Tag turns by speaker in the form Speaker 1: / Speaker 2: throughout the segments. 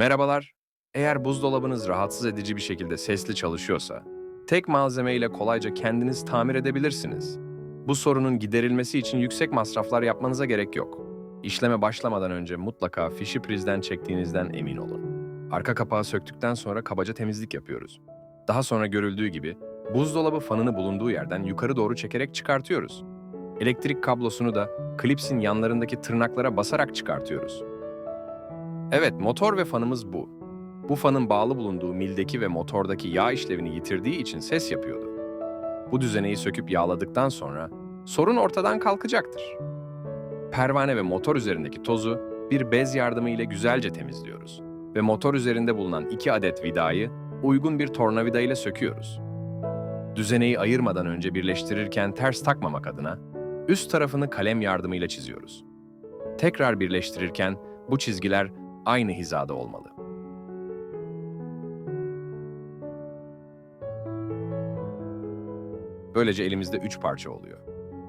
Speaker 1: Merhabalar. Eğer buzdolabınız rahatsız edici bir şekilde sesli çalışıyorsa, tek malzeme ile kolayca kendiniz tamir edebilirsiniz. Bu sorunun giderilmesi için yüksek masraflar yapmanıza gerek yok. İşleme başlamadan önce mutlaka fişi prizden çektiğinizden emin olun. Arka kapağı söktükten sonra kabaca temizlik yapıyoruz. Daha sonra görüldüğü gibi buzdolabı fanını bulunduğu yerden yukarı doğru çekerek çıkartıyoruz. Elektrik kablosunu da klipsin yanlarındaki tırnaklara basarak çıkartıyoruz. Evet, motor ve fanımız bu. Bu fanın bağlı bulunduğu mildeki ve motordaki yağ işlevini yitirdiği için ses yapıyordu. Bu düzeneyi söküp yağladıktan sonra sorun ortadan kalkacaktır. Pervane ve motor üzerindeki tozu bir bez yardımı ile güzelce temizliyoruz ve motor üzerinde bulunan iki adet vidayı uygun bir tornavida ile söküyoruz. Düzeneyi ayırmadan önce birleştirirken ters takmamak adına üst tarafını kalem yardımıyla çiziyoruz. Tekrar birleştirirken bu çizgiler aynı hizada olmalı. Böylece elimizde üç parça oluyor.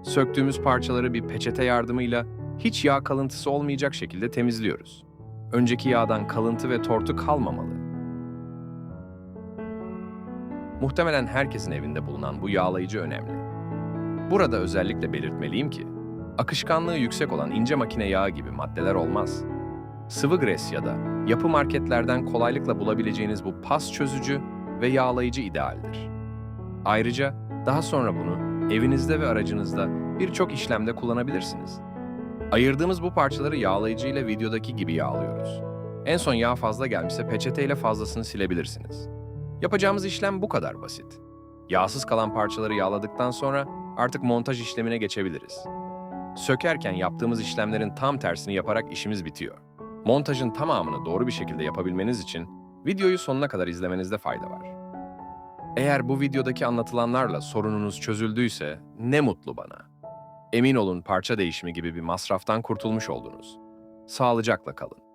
Speaker 1: Söktüğümüz parçaları bir peçete yardımıyla hiç yağ kalıntısı olmayacak şekilde temizliyoruz. Önceki yağdan kalıntı ve tortu kalmamalı. Muhtemelen herkesin evinde bulunan bu yağlayıcı önemli. Burada özellikle belirtmeliyim ki, akışkanlığı yüksek olan ince makine yağı gibi maddeler olmaz. Sıvı gres ya da yapı marketlerden kolaylıkla bulabileceğiniz bu pas çözücü ve yağlayıcı idealdir. Ayrıca daha sonra bunu evinizde ve aracınızda birçok işlemde kullanabilirsiniz. Ayırdığımız bu parçaları yağlayıcı ile videodaki gibi yağlıyoruz. En son yağ fazla gelmişse peçeteyle fazlasını silebilirsiniz. Yapacağımız işlem bu kadar basit. Yağsız kalan parçaları yağladıktan sonra artık montaj işlemine geçebiliriz. Sökerken yaptığımız işlemlerin tam tersini yaparak işimiz bitiyor. Montajın tamamını doğru bir şekilde yapabilmeniz için videoyu sonuna kadar izlemenizde fayda var. Eğer bu videodaki anlatılanlarla sorununuz çözüldüyse ne mutlu bana. Emin olun parça değişimi gibi bir masraftan kurtulmuş oldunuz. Sağlıcakla kalın.